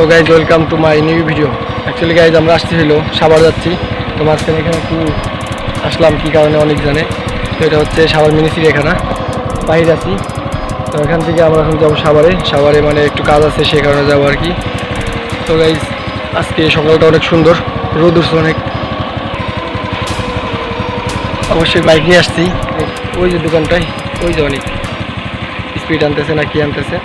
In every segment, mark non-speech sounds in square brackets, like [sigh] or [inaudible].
তো guys welcome to my new video actually guys আমরা আসতে হলো সাবার যাচ্ছি। তো মাঝখানে এখানে একটু আসলাম, কী কারণে অনেক জানে। তো এটা হচ্ছে সাবার মিনি চিড়িয়াখানা। বাইরে আছি। তো এখান থেকে আমরা এখন যাব সাভারে। সাবারে মানে একটু কাজ আছে, সে কারণে যাব আর কি। তো গাইজ আজকে সকালটা অনেক সুন্দর। রোদ উঠছে অনেক। অবশ্যই বাইক নিয়ে আসছি। ওই যে দোকানটায়, ওই যে অনেক। স্পিড আনতেছে না কি আনতেছে।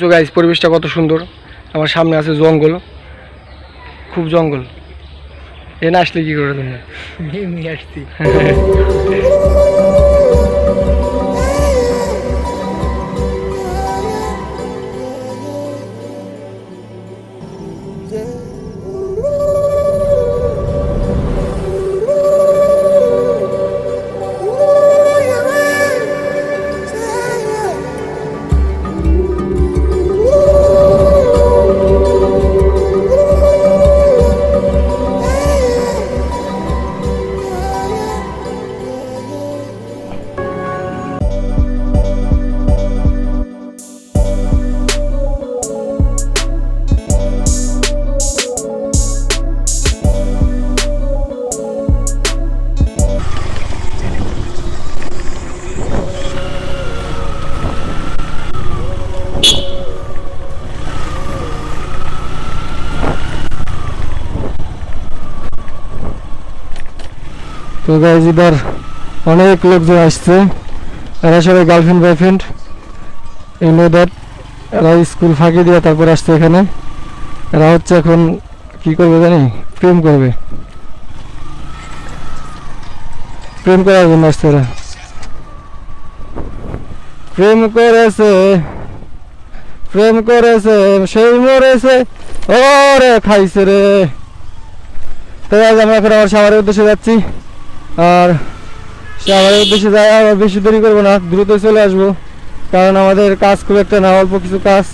দেখছ গাইজ পরিবেশটা কত সুন্দর। আমার সামনে আছে জঙ্গল। খুব জঙ্গল। এ না আসলে কি করে তুমি [laughs] আসছি। [laughs] তো গাইজ ইধার অনেক লোকজন আসছে। এরা সবাই গার্লফ্রেন্ড বয়ফ্রেন্ড এই নো দ্যাট এরা স্কুল ফাঁকি দিয়ে তারপর আসছে এখানে। এরা হচ্ছে এখন কি করবে জানি? প্রেম করবে। প্রেম করার জন্য আসছে এরা। প্রেম করেছে প্রেম করেছে, সেই মরেছে। ওরে, খাইছে রে। তো আজ আমরা এখন আমার সাভারের উদ্দেশ্যে যাচ্ছি। আর সাভারের উদ্দেশ্যে যাই আর বেশি দেরি করব না দ্রুত চলে আসব। কারণ আমাদের কাজ খুব একটা না, অল্প কিছু কাজ।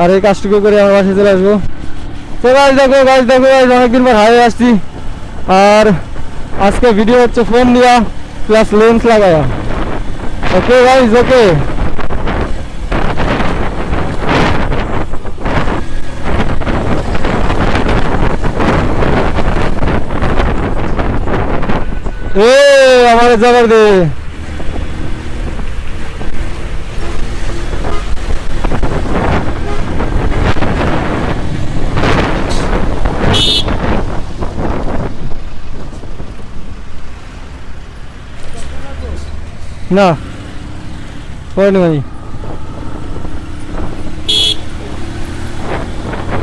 আর এই কাজটুকু করে আমার বাসায় চলে আসব। তো গাছ দেখো গাছ দেখো গাছ অনেকদিন পর হাই আসছি। আর আজকে ভিডিও হচ্ছে ফোন দেওয়া প্লাস লেন্স লাগায়া। ওকে গাইজ ওকে এ আমার জবর দে। না হয়নি ভাই।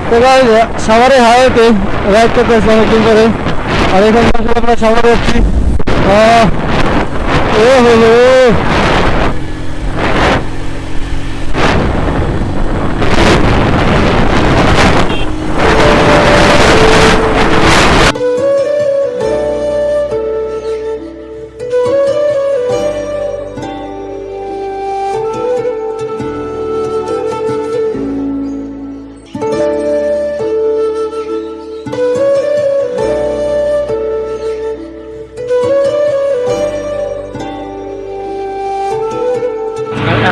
তো গাইজ সাভারে হাওয়াতে রাইড করতে অনেকদিন ধরে। আর এখানে আমরা সাভারে ਆ ਓਏ ਹੋਏ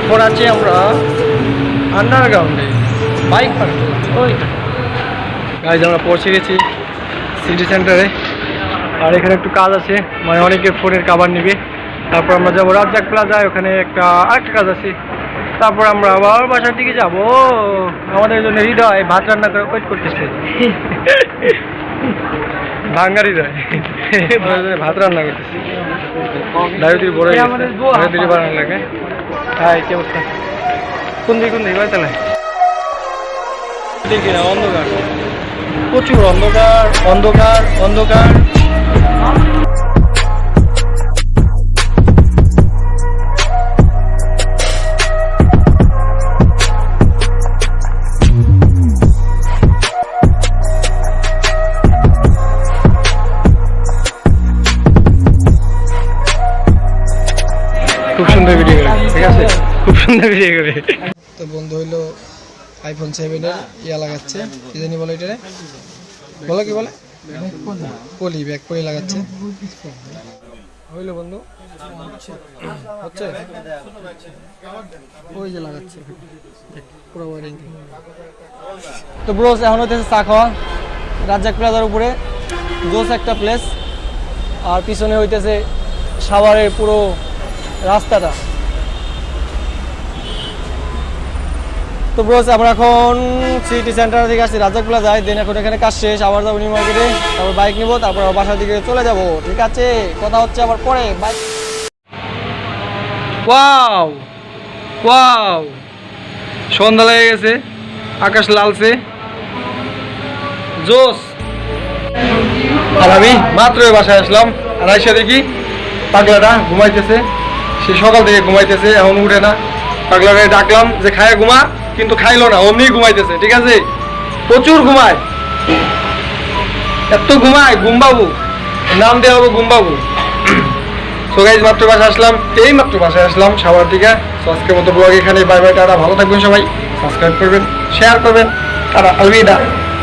এখন আছি আমরা আন্ডারগ্রাউন্ডে। Bike park. ওই গাইজ আমরা পৌঁছে গেছি সিটি সেন্টারে আর এখানে একটু কাজ আছে মানে অনেকে ফোনের কাবার নিবে। তারপর আমরা যাব রাজ্জাক প্লাজায় ওখানে একটা আরেকটা কাজ আছে। তারপর আমরা আবার বাসার দিকে যাব। আমাদের জন্য হৃদয় ভাত রান্না করে ওয়েট করতেছে। ভাঙ্গা হৃদয়। ভাত রান্না করতেছি। বড় বানানো লাগে হাই কি অবস্থা? কোন দিকে কোন দিকে? তাহলে। দিকে অন্ধকার। প্রচুর অন্ধকার অন্ধকার অন্ধকার। তো বন্ধু হইল আইফোন সেভেনের ইয়া লাগাচ্ছে, কি জানি বলে এটা বলো কি বলে? পলি, ব্যাক পলি লাগাচ্ছে। হইল বন্ধু? হচ্ছে? ওই যে লাগাচ্ছে। পুরো ওয়ারিং তো ব্রোস এখন হইতেছে চা খাওয়া। রাজ্জাক প্লাজার উপরে, জোস একটা প্লেস আর পিছনে হইতেছে সাভারের পুরো রাস্তাটা। তো ব্রোস আমরা এখন সিটি সেন্টার থেকে আসছি রাজ্জাক প্লাজায় দেন এখন এখানে কাজ শেষ আবার যাব নিউ মার্কেটে তারপর বাইক নিবো তারপর বাসার দিকে চলে যাব ঠিক আছে? কথা হচ্ছে আবার পরে বাইক ওয়াও ওয়াও সন্ধ্যা লেগে গেছে আকাশ লালছে। জোস আর আমি মাত্র বাসায় আসলাম আর আইসা দেখি পাগলাটা ঘুমাইতেছে। সে সকাল থেকে ঘুমাইতেছে, এখন উঠে না। পাগলাটা ডাকলাম যে, খায় ঘুমা। কিন্তু খাইলো না, অমনি ঘুমাইতেছে, ঠিক আছে? প্রচুর ঘুমায়। এত ঘুমায়, ঘুমবাবু। নাম দেওয়া হবে ঘুমবাবু। সো গাইজ মাত্র বাসায় আসলাম। এই মাত্র বাসায় আসলাম সবার দিকে তো আজকের মতো ব্লগ এখানে, বাই বাই, টাটা। ভালো থাকবেন সবাই। সাবস্ক্রাইব করবেন শেয়ার করবেন। টাটা, আলবিদা।